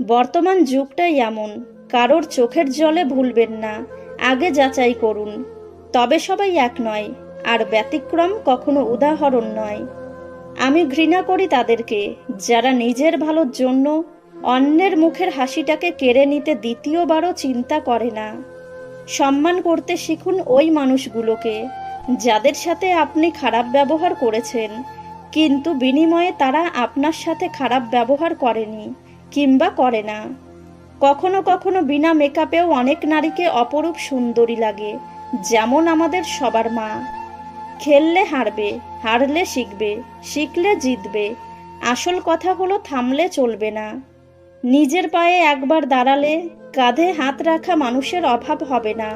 বর্তমান যুগটাই এমন, কারোর চোখের জলে ভুলবেন না, আগে যাচাই করুন। তবে সবাই এক নয়, আর ব্যতিক্রম কখনো উদাহরণ নয়। আমি ঘৃণা করি তাদেরকে, যারা নিজের ভালোর জন্য অন্যের মুখের হাসিটাকে কেড়ে নিতে দ্বিতীয়বারও চিন্তা করে না। সম্মান করতে শিখুন ওই মানুষগুলোকে, যাদের সাথে আপনি খারাপ ব্যবহার করেছেন, কিন্তু বিনিময়ে তারা আপনার সাথে খারাপ ব্যবহার করেনি। কিংবা করে না। কখনো কখনো বিনা মেকআপেও অনেক নারীকে অপরূপ সুন্দরী লাগে, যেমন আমাদের সবার মা। খেললে হারবে, হারলে শিখবে, শিখলে জিতবে, আসল কথা হলো থামলে চলবে না। নিজের পায়ে একবার দাঁড়ালে কাঁধে হাত রাখা মানুষের অভাব হবে না।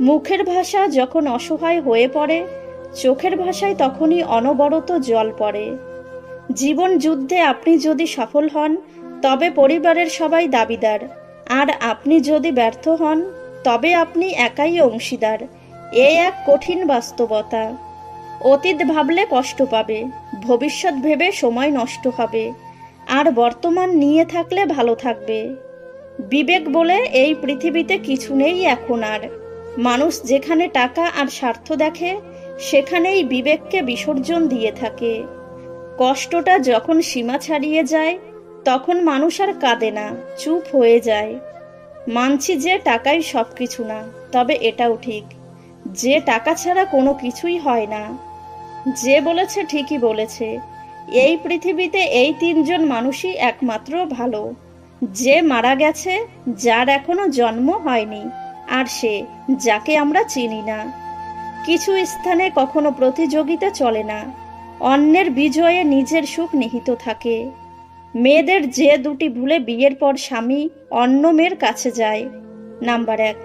মুখের ভাষা যখন অসহায় হয়ে পড়ে, চোখের ভাষায় তখনই অনবরত জল পড়ে। জীবন যুদ্ধে আপনি যদি সফল হন তবে পরিবারের সবাই দাবিদার। আর আপনি যদি ব্যর্থ হন, তবে আপনি একাই অংশীদার। এ এক কঠিন বাস্তবতা। অতীত ভাবলে কষ্ট পাবে, ভবিষ্যৎ ভেবে সময় নষ্ট হবে। আর বর্তমান নিয়ে থাকলে ভালো থাকবে। বিবেক বলে এই পৃথিবীতে কিছু নেই এখন আর। মানুষ যেখানে টাকা আর স্বার্থ দেখে, সেখানেই বিবেককে বিসর্জন দিয়ে থাকে। কষ্টটা যখন সীমা ছাড়িয়ে যায় তখন মানুষ আর কাঁদে না, চুপ হয়ে যায়। মানছি যে টাকাই সব কিছু না, তবে এটাও ঠিক। যে টাকা ছাড়া কোনো কিছুই হয় না। যে বলেছে ঠিকই বলেছে। এই পৃথিবীতে এই তিনজন মানুষই একমাত্র ভালো। যে মারা গেছে, যার এখনও জন্ম হয়নি, আর সে, যাকে আমরা চিনি না। কিছু স্থানে কখনো প্রতিযোগিতা চলে না। অন্যের বিজয়ে নিজের সুখ নিহিত থাকে। মেয়েদের যে দুটি ভুলে বিয়ের পর স্বামী অন্য মেয়ের কাছে যায়। নাম্বার এক,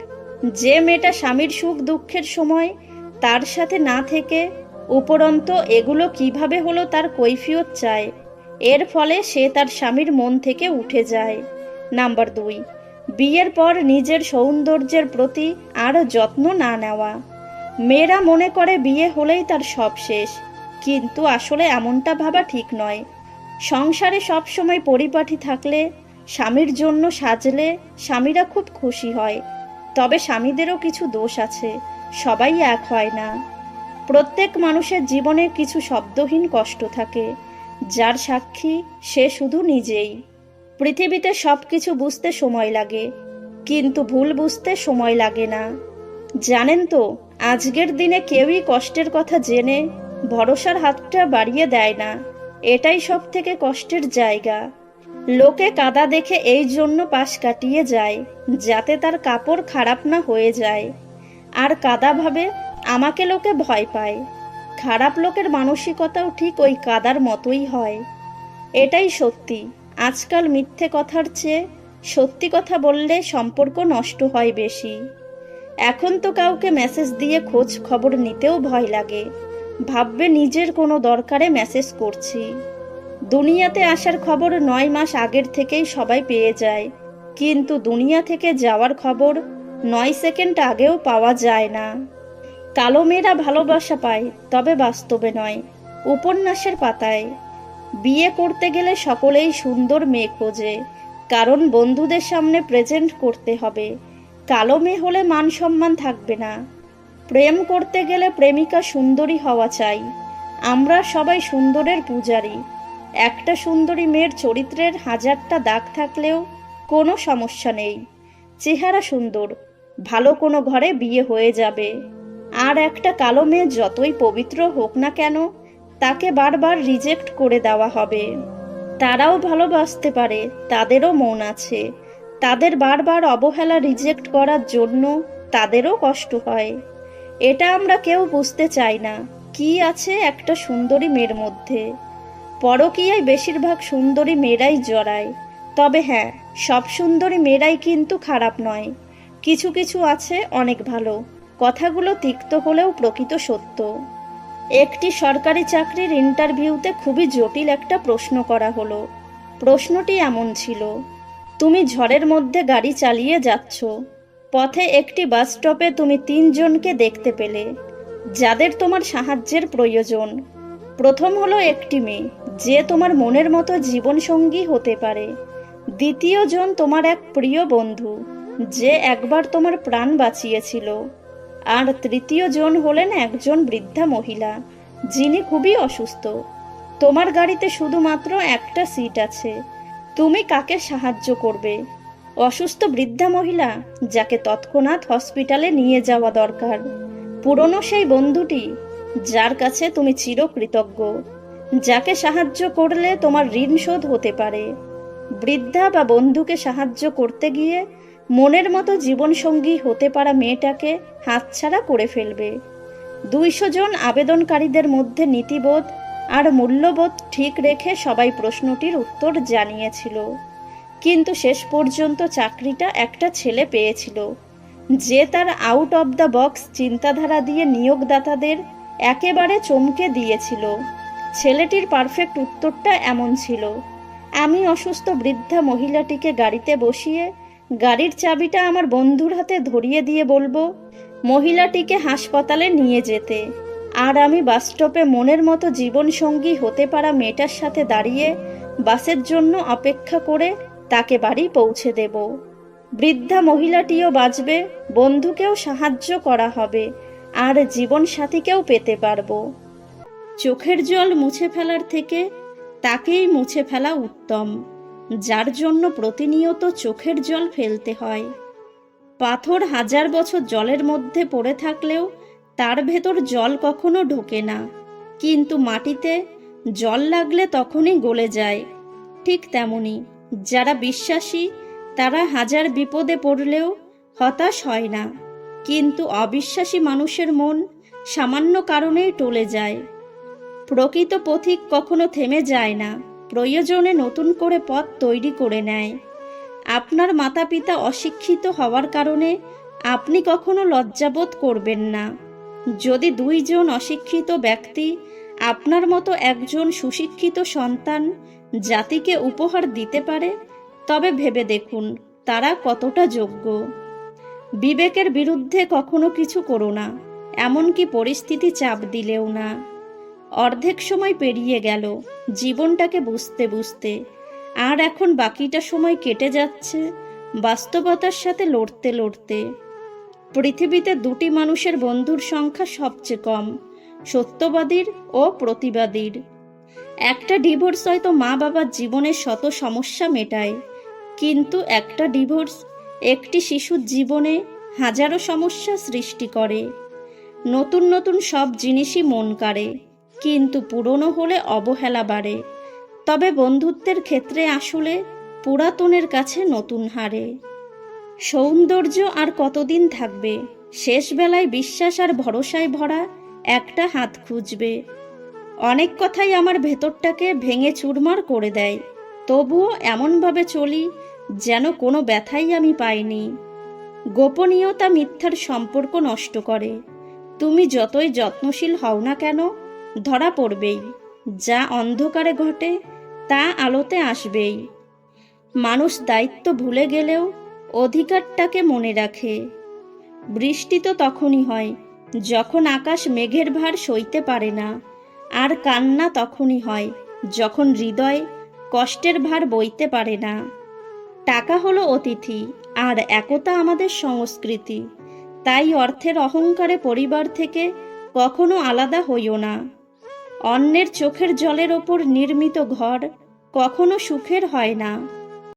যে মেয়েটা স্বামীর সুখ দুঃখের সময় তার সাথে না থেকে উপরন্ত এগুলো কীভাবে হলো তার কৈফিয়ত চায়। এর ফলে সে তার স্বামীর মন থেকে উঠে যায়। নাম্বার দুই, বিয়ের পর নিজের সৌন্দর্যের প্রতি আরও যত্ন না নেওয়া। মেয়েরা মনে করে বিয়ে হলেই তার সব শেষ, কিন্তু আসলে এমনটা ভাবা ঠিক নয়। সংসারে সব সময় পরিপাটি থাকলে, স্বামীর জন্য সাজলে স্বামীরা খুব খুশি হয়। তবে স্বামীদেরও কিছু দোষ আছে, সবাই এক হয় না। প্রত্যেক মানুষের জীবনে কিছু শব্দহীন কষ্ট থাকে, যার সাক্ষী সে শুধু নিজেই। পৃথিবীতে সব কিছু বুঝতে সময় লাগে, কিন্তু ভুল বুঝতে সময় লাগে না। জানেন তো, আজকের দিনে কেউই কষ্টের কথা জেনে ভরসার হাতটা বাড়িয়ে দেয় না। এটাই সব থেকে কষ্টের জায়গা। লোকে কাদা দেখে এই জন্য পাশ কাটিয়ে যায়, যাতে তার কাপড় খারাপ না হয়ে যায়। আর কাদা ভাবে আমাকে লোকে ভয় পায়। খারাপ লোকের মানসিকতাও ঠিক ওই কাদার মতোই হয়। এটাই সত্যি। আজকাল মিথ্যে কথার চেয়ে সত্যি কথা বললে সম্পর্ক নষ্ট হয় বেশি। এখন তো কাউকে মেসেজ দিয়ে খোঁজ খবর নিতেও ভয় লাগে। ভাববে নিজের কোনো দরকারে মেসেজ করছি। দুনিয়াতে আসার খবর নয় মাস আগের থেকেই সবাই পেয়ে যায়। কিন্তু দুনিয়া থেকে যাওয়ার খবর নয় সেকেন্ড আগেও পাওয়া যায় না। কালো মেয়েরা ভালোবাসা পায়, তবে বাস্তবে নয়। উপন্যাসের পাতায়, বিয়ে করতে গেলে সকলেই সুন্দর মেয়ে খোঁজে। কারণ বন্ধুদের সামনে প্রেজেন্ট করতে হবে। কালো মেয়ে হলে মান সম্মান থাকবে না। প্রেম করতে গেলে প্রেমিকা সুন্দরী হওয়া চাই। আমরা সবাই সুন্দরের পূজারী। একটা সুন্দরী মেয়ের চরিত্রের হাজারটা দাগ থাকলেও কোনো সমস্যা নেই। চেহারা সুন্দর, ভালো কোনো ঘরে বিয়ে হয়ে যাবে। আর একটা কালো মেয়ে যতই পবিত্র হোক না কেন, তাকে বারবার রিজেক্ট করে দেওয়া হবে। তারাও ভালোবাসতে পারে, তাদেরও মন আছে। তাদের বারবার অবহেলা রিজেক্ট করার জন্য তাদেরও কষ্ট হয়। এটা আমরা কেউ বুঝতে চাই না। কি আছে একটা সুন্দরী মেয়ের মধ্যে? পরকীয়ায় বেশিরভাগ সুন্দরী মেয়েরাই জড়ায়। তবে হ্যাঁ সব সুন্দরী মেয়েরাই কিন্তু খারাপ নয়। কিছু কিছু আছে অনেক ভালো। কথাগুলো তিক্ত হলেও প্রকৃত সত্য। একটি সরকারি চাকরির ইন্টারভিউতে খুবই জটিল একটা প্রশ্ন করা হলো। প্রশ্নটি এমন ছিল, তুমি ঝড়ের মধ্যে গাড়ি চালিয়ে যাচ্ছ পথে একটি বাস স্টপে তুমি তিনজনকে দেখতে পেলে, যাদের তোমার সাহায্যের প্রয়োজন। প্রথম হলো একটি মেয়ে, যে তোমার মনের মতো জীবনসঙ্গী হতে পারে। দ্বিতীয় জন তোমার এক প্রিয় বন্ধু, যে একবার তোমার প্রাণ বাঁচিয়েছিল। আর তৃতীয় জন হলেন একজন বৃদ্ধা মহিলা, যিনি খুবই অসুস্থ। তোমার গাড়িতে শুধুমাত্র একটা সিট আছে। তুমি কাকে সাহায্য করবে? অসুস্থ বৃদ্ধা মহিলা যাকে তৎক্ষণাৎ হসপিটালে নিয়ে যাওয়া দরকার। পুরনো সেই বন্ধুটি, যার কাছে তুমি চিরকৃতজ্ঞ, যাকে সাহায্য করলে তোমার ঋণ শোধ হতে পারে। বৃদ্ধা বা বন্ধুকে সাহায্য করতে গিয়ে মনের মতো জীবনসঙ্গী হতে পারা মেয়েটাকে হাতছাড়া করে ফেলবে। দুইশো জন আবেদনকারীদের মধ্যে নীতিবোধ আর মূল্যবোধ ঠিক রেখে সবাই প্রশ্নটির উত্তর জানিয়েছিল। কিন্তু শেষ পর্যন্ত চাকরিটা একটা ছেলে পেয়েছিল। যে তার আউট অব দ্য বক্স চিন্তাধারা দিয়ে নিয়োগদাতাদের একেবারে চমকে দিয়েছিল। ছেলেটির পারফেক্ট উত্তরটা এমন ছিল, আমি অসুস্থ বৃদ্ধা মহিলাটিকে গাড়িতে বসিয়ে গাড়ির চাবিটা আমার বন্ধুর হাতে ধরিয়ে দিয়ে বলব, মহিলাটিকে হাসপাতালে নিয়ে যেতে। আর আমি বাস স্টপে মনের মতো জীবনসঙ্গী হতে পারা মেয়েটার সাথে দাঁড়িয়ে বাসের জন্য অপেক্ষা করে তাকে বাড়ি পৌঁছে দেব। বৃদ্ধা মহিলাটিও বাঁচবে, বন্ধুকেও সাহায্য করা হবে, আর জীবন সাথীকেও পেতে পারব। চোখের জল মুছে ফেলার থেকে তাকেই মুছে ফেলা উত্তম, যার জন্য প্রতিনিয়ত চোখের জল ফেলতে হয়। পাথর হাজার বছর জলের মধ্যে পড়ে থাকলেও তার ভেতর জল কখনো ঢোকে না, কিন্তু মাটিতে জল লাগলে তখনই গলে যায়, ঠিক তেমনি। যারা বিশ্বাসী, তারা হাজার বিপদে পড়লেও হতাশ হয় না। কিন্তু অবিশ্বাসী মানুষের মন সামান্য কারণেই টলে যায়। প্রকৃত পথিক কখনো থেমে যায় না, প্রয়োজনে নতুন করে পথ তৈরি করে নেয়। আপনার মাতা পিতা অশিক্ষিত হওয়ার কারণে আপনি কখনো লজ্জাবোধ করবেন না। যদি দুইজন অশিক্ষিত ব্যক্তি আপনার মতো একজন সুশিক্ষিত সন্তান জাতিকে উপহার দিতে পারে, তবে ভেবে দেখুন তারা কতটা যোগ্য। বিবেকের বিরুদ্ধে কখনো কিছু করো না, এমনকি পরিস্থিতি চাপ দিলেও না। অর্ধেক সময় পেরিয়ে গেল, জীবনটাকে বুঝতে বুঝতে। আর এখন বাকিটা সময় কেটে যাচ্ছে, বাস্তবতার সাথে লড়তে লড়তে। পৃথিবীতে দুটি মানুষের বন্ধুর সংখ্যা সবচেয়ে কম, সত্যবাদীর ও প্রতিবাদীর। একটা ডিভোর্স হয়তো মা বাবার জীবনের শত সমস্যা মেটায়। কিন্তু একটা ডিভোর্স একটি শিশুর জীবনে হাজারো সমস্যা সৃষ্টি করে। নতুন নতুন সব জিনিসই মন কাড়ে, কিন্তু পুরনো হলে অবহেলা বাড়ে। তবে বন্ধুত্বের ক্ষেত্রে আসলে পুরাতনের কাছে নতুন হারে। সৌন্দর্য আর কতদিন থাকবে? শেষ বেলায় বিশ্বাস আর ভরসায় ভরা একটা হাত খুঁজবে। অনেক কথাই আমার ভেতরটাকে ভেঙে চুরমার করে দেয়। তবুও এমনভাবে চলি যেন কোনো ব্যথাই আমি পাইনি। গোপনীয়তা মিথ্যার সম্পর্ক নষ্ট করে। তুমি যতই যত্নশীল হও না কেন, ধরা পড়বেই। যা অন্ধকারে ঘটে, তা আলোতে আসবেই। মানুষ দায়িত্ব ভুলে গেলেও অধিকারটাকে মনে রাখে। বৃষ্টি তো তখনই হয়, যখন আকাশ মেঘের ভার সইতে পারে না। আর কান্না তখনই হয়, যখন হৃদয় কষ্টের ভার বইতে পারে না। টাকা হলো অতিথি, আর একতা আমাদের সংস্কৃতি। তাই অর্থের অহংকারে পরিবার থেকে কখনো আলাদা হইও না। অন্যের চোখের জলের ওপর নির্মিত ঘর কখনো সুখের হয় না।